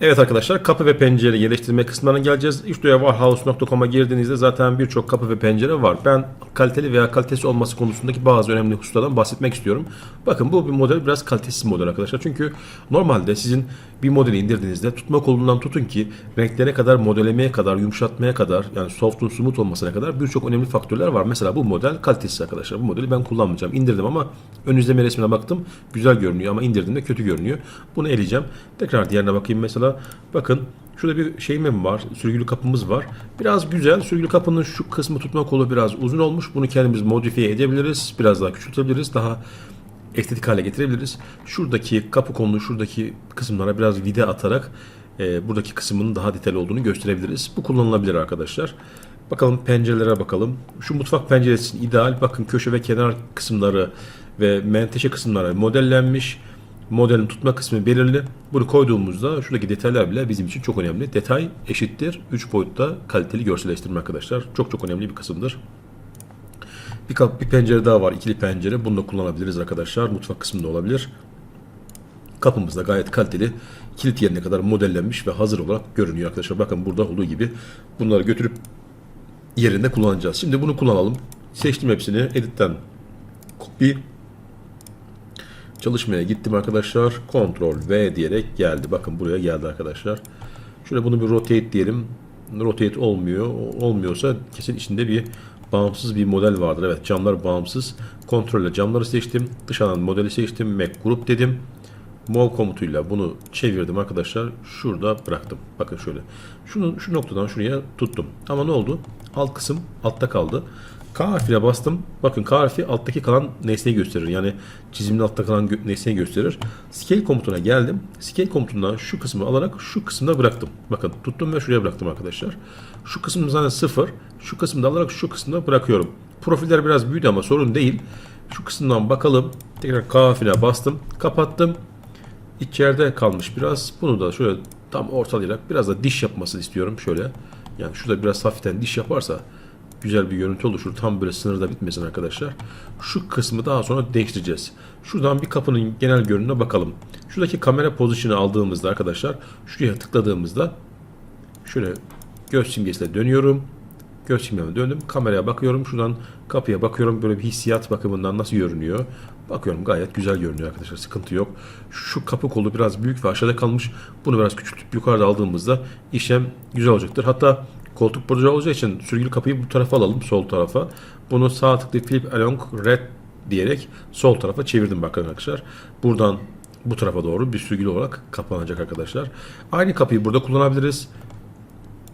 Evet arkadaşlar kapı ve pencere yerleştirme kısımlarına geleceğiz. İşte warhouse.com'a girdiğinizde zaten birçok kapı ve pencere var. Ben kaliteli veya kalitesiz olması konusundaki bazı önemli hususlardan bahsetmek istiyorum. Bakın bu bir model biraz kalitesiz model arkadaşlar. Çünkü normalde sizin bir modeli indirdiğinizde tutma kolundan tutun ki renklere kadar, modellemeye kadar, yumuşatmaya kadar yani soft'un smooth olmasına kadar birçok önemli faktörler var. Mesela bu model kalitesiz arkadaşlar. Bu modeli ben kullanmayacağım. İndirdim ama ön izleme resmine baktım. Güzel görünüyor ama indirdiğimde kötü görünüyor. Bunu eleyeceğim. Tekrar diğerine bakayım mesela. Bakın şurada bir şeyim var. Sürgülü kapımız var. Biraz güzel. Sürgülü kapının şu kısmı tutma kolu biraz uzun olmuş. Bunu kendimiz modifiye edebiliriz. Biraz daha küçültebiliriz. Daha estetik hale getirebiliriz. Şuradaki kapı kolunu şuradaki kısımlara biraz vide atarak e, buradaki kısmının daha detaylı olduğunu gösterebiliriz. Bu kullanılabilir arkadaşlar. Bakalım pencerelere bakalım. Şu mutfak penceresi ideal. Bakın köşe ve kenar kısımları ve menteşe kısımları modellenmiş. Modelin tutma kısmı belirli. Bunu koyduğumuzda şuradaki detaylar bile bizim için çok önemli. Detay eşittir 3 boyutta kaliteli görselleştirme arkadaşlar. Çok çok önemli bir kısımdır. Bir, kap, bir pencere daha var. ikili pencere. Bunu da kullanabiliriz arkadaşlar. Mutfak kısmında olabilir. Kapımız da gayet kaliteli. Kilit yerine kadar modellenmiş ve hazır olarak görünüyor arkadaşlar. Bakın burada olduğu gibi bunları götürüp yerinde kullanacağız. Şimdi bunu kullanalım. Seçtim hepsini. Edit'ten copy çalışmaya gittim arkadaşlar. Ctrl V diyerek geldi. Bakın buraya geldi arkadaşlar. Şöyle bunu bir rotate diyelim. Rotate olmuyor. Olmuyorsa kesin içinde bir bağımsız bir model vardır. Evet camlar bağımsız. Kontrolle camları seçtim. Dışarıdan modeli seçtim. Mac Group dedim. Mov komutuyla bunu çevirdim arkadaşlar. Şurada bıraktım. Bakın şöyle. Şunu şu noktadan şuraya tuttum. Ama ne oldu? Alt kısım altta kaldı. K harfine bastım. Bakın K harfi alttaki kalan nesneyi gösterir. Yani çizimin altta kalan gö- nesneyi gösterir. Scale komutuna geldim. Scale komutundan şu kısmı alarak şu kısımda bıraktım. Bakın tuttum ve şuraya bıraktım arkadaşlar. Şu kısmı zaten sıfır. Şu kısmı da alarak şu kısımda bırakıyorum. Profiller biraz büyüdü ama sorun değil. Şu kısımdan bakalım. Tekrar K harfine bastım. Kapattım. İçeride kalmış biraz. Bunu da şöyle tam ortalayarak biraz da diş yapmasını istiyorum. Şöyle. Yani şurada biraz hafiften diş yaparsa güzel bir görüntü oluşur. Tam böyle sınırda bitmesin arkadaşlar. Şu kısmı daha sonra değiştireceğiz. Şuradan bir kapının genel görünümüne bakalım. Şuradaki kamera pozisyonu aldığımızda arkadaşlar şuraya tıkladığımızda şöyle göz simgesiyle dönüyorum. Göz simgeme döndüm. Kameraya bakıyorum. Şuradan kapıya bakıyorum. Böyle bir hissiyat bakımından nasıl görünüyor. Bakıyorum gayet güzel görünüyor arkadaşlar. Sıkıntı yok. Şu kapı kolu biraz büyük ve aşağıda kalmış. Bunu biraz küçültüp yukarıda aldığımızda işlem güzel olacaktır. Hatta koltuk burada olacağı için sürgülü kapıyı bu tarafa alalım. Sol tarafa. Bunu sağ tıklı flip along red diyerek sol tarafa çevirdim bakın arkadaşlar. Buradan bu tarafa doğru bir sürgülü olarak kapanacak arkadaşlar. Aynı kapıyı burada kullanabiliriz.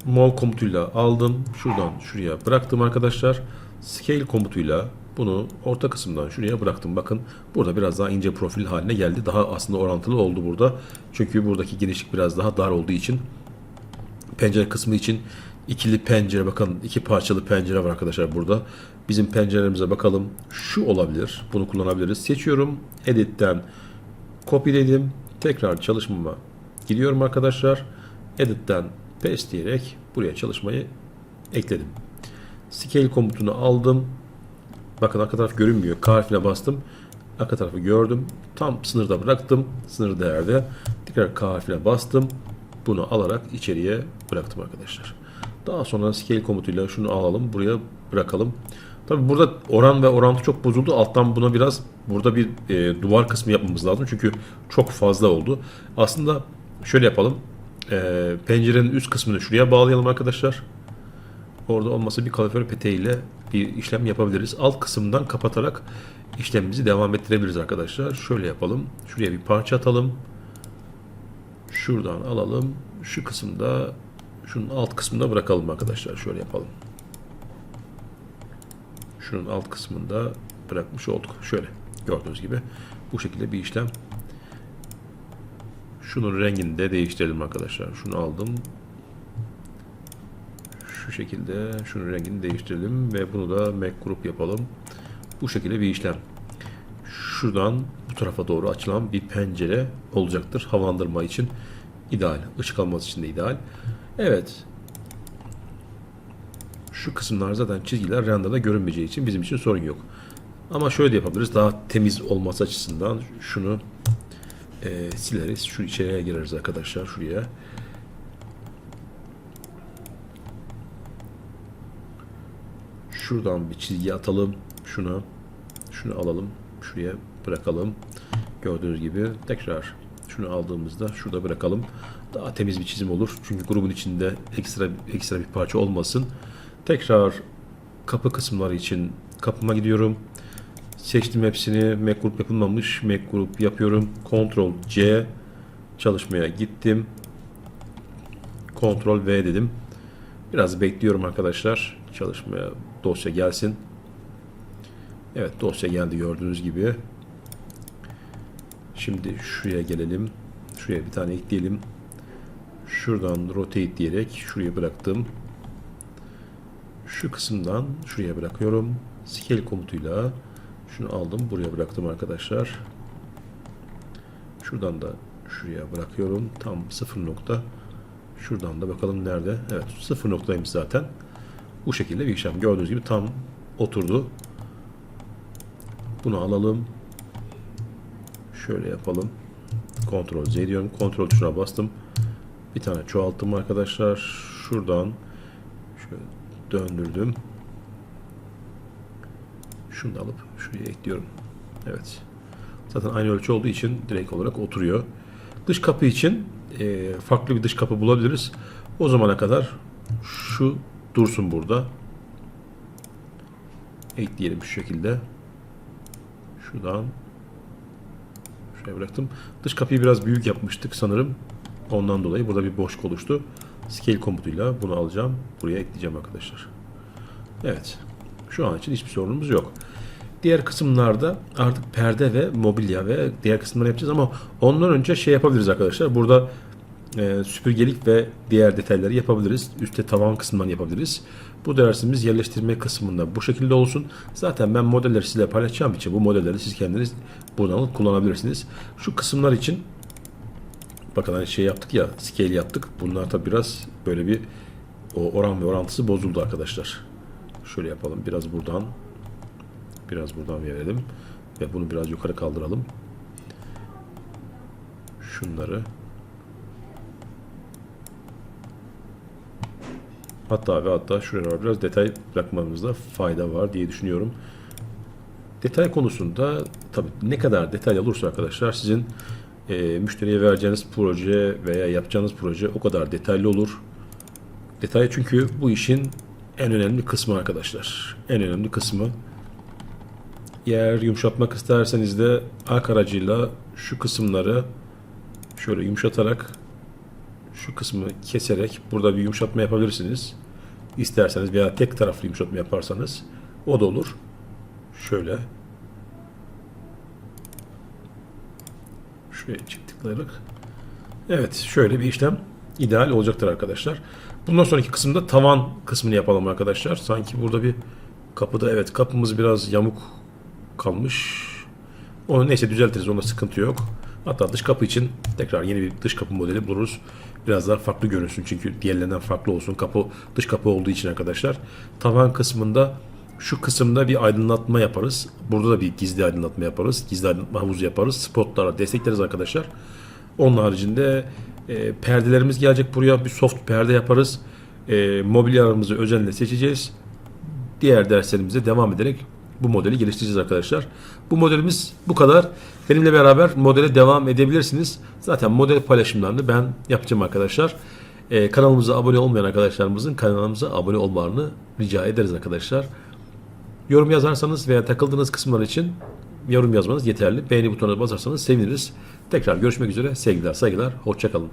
Mov komutuyla aldım. Şuradan şuraya bıraktım arkadaşlar. Scale komutuyla bunu orta kısımdan şuraya bıraktım. Bakın burada biraz daha ince profil haline geldi. Daha aslında orantılı oldu burada. Çünkü buradaki genişlik biraz daha dar olduğu için pencere kısmı için ikili pencere bakın iki parçalı pencere var arkadaşlar burada. Bizim pencerelerimize bakalım. Şu olabilir. Bunu kullanabiliriz. Seçiyorum. Edit'ten kopyaladım. Tekrar çalışmama gidiyorum arkadaşlar. Edit'ten paste diyerek buraya çalışmayı ekledim. Scale komutunu aldım. Bakın arka taraf görünmüyor. K harfine bastım. Arka tarafı gördüm. Tam sınırda bıraktım. Sınır değerde. Tekrar K harfine bastım. Bunu alarak içeriye bıraktım arkadaşlar. Daha sonra scale komutuyla şunu alalım. Buraya bırakalım. Tabi burada oran ve orantı çok bozuldu. Alttan buna biraz burada bir e, duvar kısmı yapmamız lazım. Çünkü çok fazla oldu. Aslında şöyle yapalım. E, pencerenin üst kısmını şuraya bağlayalım arkadaşlar. Orada olmasa bir kalorifer peteğiyle bir işlem yapabiliriz. Alt kısımdan kapatarak işlemimizi devam ettirebiliriz arkadaşlar. Şöyle yapalım. Şuraya bir parça atalım. Şuradan alalım. Şu kısımda şunun alt kısmında bırakalım arkadaşlar. Şöyle yapalım. Şunun alt kısmında bırakmış olduk. Şöyle gördüğünüz gibi bu şekilde bir işlem. Şunun rengini de değiştirelim arkadaşlar. Şunu aldım şu şekilde şunun rengini değiştirelim ve bunu da Mac Group yapalım. Bu şekilde bir işlem. Şuradan bu tarafa doğru açılan bir pencere olacaktır. Havalandırma için ideal. Işık alması için de ideal. Evet. Şu kısımlar zaten çizgiler renderda görünmeyeceği için bizim için sorun yok. Ama şöyle de yapabiliriz. Daha temiz olması açısından şunu e, sileriz. Şu içeriye gireriz arkadaşlar şuraya. Şuradan bir çizgi atalım. Şuna. Şunu alalım. Şuraya bırakalım. Gördüğünüz gibi tekrar şunu aldığımızda şurada bırakalım. Daha temiz bir çizim olur. Çünkü grubun içinde ekstra ekstra bir parça olmasın. Tekrar kapı kısımları için kapıma gidiyorum. Seçtim hepsini. Mac grup yapılmamış. Mac grup yapıyorum. Ctrl C çalışmaya gittim. Ctrl V dedim. Biraz bekliyorum arkadaşlar. Çalışmaya dosya gelsin. Evet dosya geldi gördüğünüz gibi. Şimdi şuraya gelelim. Şuraya bir tane ekleyelim. Şuradan rotate diyerek şuraya bıraktım. Şu kısımdan şuraya bırakıyorum. Scale komutuyla şunu aldım buraya bıraktım arkadaşlar. Şuradan da şuraya bırakıyorum. Tam 0 nokta. Şuradan da bakalım nerede. Evet 0 noktaymış zaten. Bu şekilde bir işlem. Gördüğünüz gibi tam oturdu. Bunu alalım. Şöyle yapalım. Ctrl Z diyorum. Ctrl tuşuna bastım. Bir tane çoğalttım arkadaşlar. Şuradan şöyle döndürdüm. Şunu da alıp şuraya ekliyorum. Evet. Zaten aynı ölçü olduğu için direkt olarak oturuyor. Dış kapı için e, farklı bir dış kapı bulabiliriz. O zamana kadar şu dursun burada. Ekleyelim şu şekilde. Şuradan şuraya bıraktım. Dış kapıyı biraz büyük yapmıştık sanırım. Ondan dolayı burada bir boşluk oluştu. Scale komutuyla bunu alacağım. Buraya ekleyeceğim arkadaşlar. Evet. Şu an için hiçbir sorunumuz yok. Diğer kısımlarda artık perde ve mobilya ve diğer kısımları yapacağız ama ondan önce şey yapabiliriz arkadaşlar. Burada e, süpürgelik ve diğer detayları yapabiliriz. Üstte tavan kısmından yapabiliriz. Bu dersimiz yerleştirme kısmında bu şekilde olsun. Zaten ben modelleri size paylaşacağım için bu modelleri siz kendiniz buradan kullanabilirsiniz. Şu kısımlar için bakın hani şey yaptık ya scale yaptık. Bunlar tabi biraz böyle bir o oran ve orantısı bozuldu arkadaşlar. Şöyle yapalım. Biraz buradan biraz buradan verelim ve bunu biraz yukarı kaldıralım. Şunları Hatta ve hatta şuraya biraz detay bırakmamızda fayda var diye düşünüyorum. Detay konusunda tabii ne kadar detay olursa arkadaşlar sizin e, müşteriye vereceğiniz proje veya yapacağınız proje o kadar detaylı olur. Detay çünkü bu işin en önemli kısmı arkadaşlar. En önemli kısmı. Eğer yumuşatmak isterseniz de ark aracıyla şu kısımları şöyle yumuşatarak şu kısmı keserek burada bir yumuşatma yapabilirsiniz. İsterseniz veya tek taraflı yumuşatma yaparsanız o da olur. Şöyle. Şuraya çift tıklayarak. Evet şöyle bir işlem ideal olacaktır arkadaşlar. Bundan sonraki kısımda tavan kısmını yapalım arkadaşlar. Sanki burada bir kapıda evet kapımız biraz yamuk kalmış. Onu neyse düzeltiriz. Onda sıkıntı yok. Hatta dış kapı için tekrar yeni bir dış kapı modeli buluruz. Biraz daha farklı görünsün çünkü diğerlerinden farklı olsun. Kapı dış kapı olduğu için arkadaşlar. Tavan kısmında şu kısımda bir aydınlatma yaparız. Burada da bir gizli aydınlatma yaparız. Gizli aydınlatma havuzu yaparız. Spotlarla destekleriz arkadaşlar. Onun haricinde e, perdelerimiz gelecek buraya. Bir soft perde yaparız. E, mobilyalarımızı özenle seçeceğiz. Diğer derslerimize devam ederek bu modeli geliştireceğiz arkadaşlar. Bu modelimiz bu kadar. Benimle beraber modele devam edebilirsiniz. Zaten model paylaşımlarını ben yapacağım arkadaşlar. Ee, kanalımıza abone olmayan arkadaşlarımızın kanalımıza abone olmalarını rica ederiz arkadaşlar. Yorum yazarsanız veya takıldığınız kısımlar için yorum yazmanız yeterli. Beğeni butonuna basarsanız seviniriz. Tekrar görüşmek üzere. Sevgiler, saygılar. Hoşçakalın.